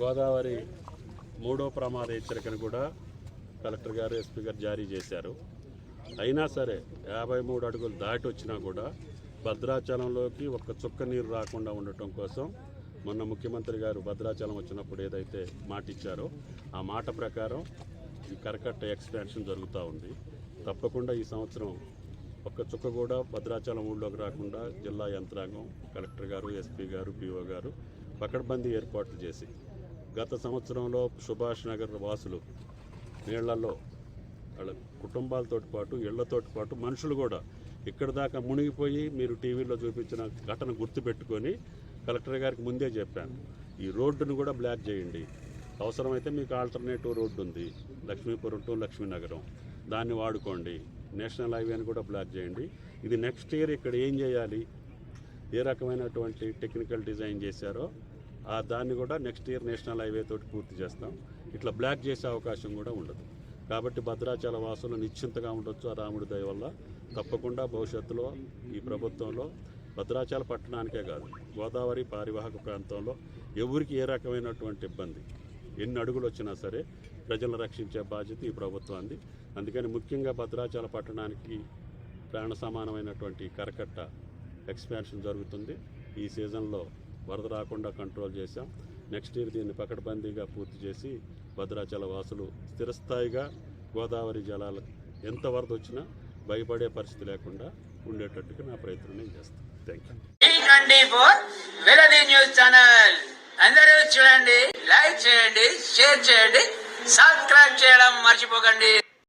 గోదావరి మూడో ప్రమాద హెచ్చరికను కూడా కలెక్టర్ గారు ఎస్పీ గారు జారీ చేశారు. అయినా సరే యాభై మూడు అడుగులు దాటి వచ్చినా కూడా భద్రాచలంలోకి ఒక్క చుక్క నీరు రాకుండా ఉండటం కోసం మొన్న ముఖ్యమంత్రి గారు భద్రాచలం వచ్చినప్పుడు ఏదైతే మాట ఇచ్చారో ఆ మాట ప్రకారం ఈ కరకట్ట ఎక్స్పాన్షన్ జరుగుతూ ఉంది. తప్పకుండా ఈ సంవత్సరం ఒక్క చుక్క కూడా భద్రాచలం ఊళ్ళోకి రాకుండా జిల్లా యంత్రాంగం కలెక్టర్ గారు ఎస్పీ గారు పిఓ గారు పకడ్బందీ ఏర్పాట్లు చేసి గత సంవత్సరంలో సుభాష్ నగర్ వాసులు నీళ్ళలో వాళ్ళ కుటుంబాలతో పాటు ఇళ్ళతో పాటు మనుషులు కూడా ఇక్కడ దాకా మునిగిపోయి మీరు టీవీలో చూపించిన ఘటన గుర్తుపెట్టుకొని కలెక్టర్ గారికి ముందే చెప్పాను. ఈ రోడ్డును కూడా బ్లాక్ చేయండి. అవసరమైతే మీకు ఆల్టర్నేటివ్ రోడ్డు ఉంది. లక్ష్మీపురం టు లక్ష్మీనగరం. దాన్ని వాడుకోండి. నేషనల్ హైవేని కూడా బ్లాక్ చేయండి. ఇది నెక్స్ట్ ఇయర్ ఇక్కడ ఏం చేయాలి? ఏ రకమైనటువంటి టెక్నికల్ డిజైన్ చేశారో ఆ దాన్ని కూడా నెక్స్ట్ ఇయర్ నేషనల్ హైవే తోటి పూర్తి చేస్తాం. ఇట్లా బ్లాక్ చేసే అవకాశం కూడా ఉండదు. కాబట్టి భద్రాచల వాసులు నిశ్చింతగా ఉండొచ్చు ఆ రాముడి దయ వల్ల. తప్పకుండా భవిష్యత్తులో ఈ ప్రభుత్వంలో భద్రాచల పట్టణానికే కాదు గోదావరి పారివాహక ప్రాంతంలో ఎవరికి ఏ రకమైనటువంటి ఇబ్బంది ఎన్ని అడుగులు వచ్చినా సరే ప్రజలను రక్షించే బాధ్యత ఈ ప్రభుత్వాన్ని అందుకని ముఖ్యంగా భద్రాచల పట్టణానికి ప్రాణ సమానమైనటువంటి కరకట్ట ఎక్స్పాన్షన్ జరుగుతుంది. ఈ సీజన్లో వరద రాకుండా కంట్రోల్ చేశాం. నెక్స్ట్ ఇయర్ దీన్ని పకడ్బందీగా పూర్తి చేసి భద్రాచల వాసులు స్థిరస్థాయిగా గోదావరి జలాలు ఎంత వరద వచ్చినా భయపడే పరిస్థితి లేకుండా ఉండేటట్టుగా నా ప్రయత్నం నేను చేస్తాను. Thank you news channel. అందరూ చూడండి లైక్ చేయండి షేర్ చేయండి సబ్స్క్రైబ్ చేయడం మర్చిపోకండి.